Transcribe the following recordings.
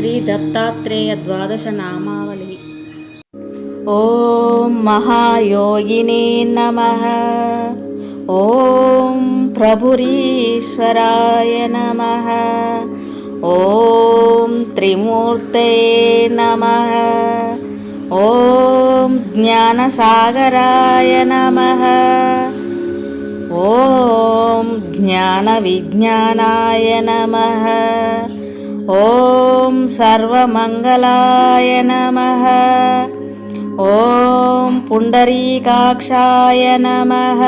శ్రీ దత్తాత్రేయ ద్వాదశ నామావళి. ఓం మహాయోగినే నమ. ఓం ప్రభురీశ్వరాయ నమ. ఓం త్రిమూర్తే నమ. ఓం జ్ఞానసాగరాయ నమ. ఓం జ్ఞాన విజ్ఞానాయ నమ. ఓం ॐ सर्वमङ्गलाय नमः ॐ पुण्डरीकाक्षाय नमः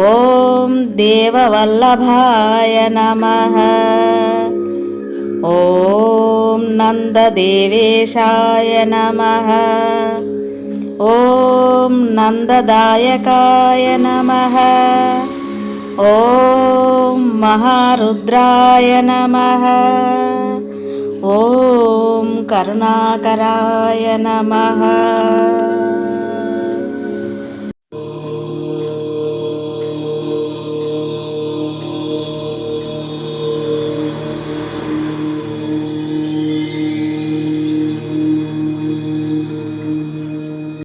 ॐ देववल्लभाय नमः ॐ नन्ददेवेशाय नमः ॐ नन्ददायकाय नमः ॐ महारुद्राय नमः ॐ करुणाकराय नमः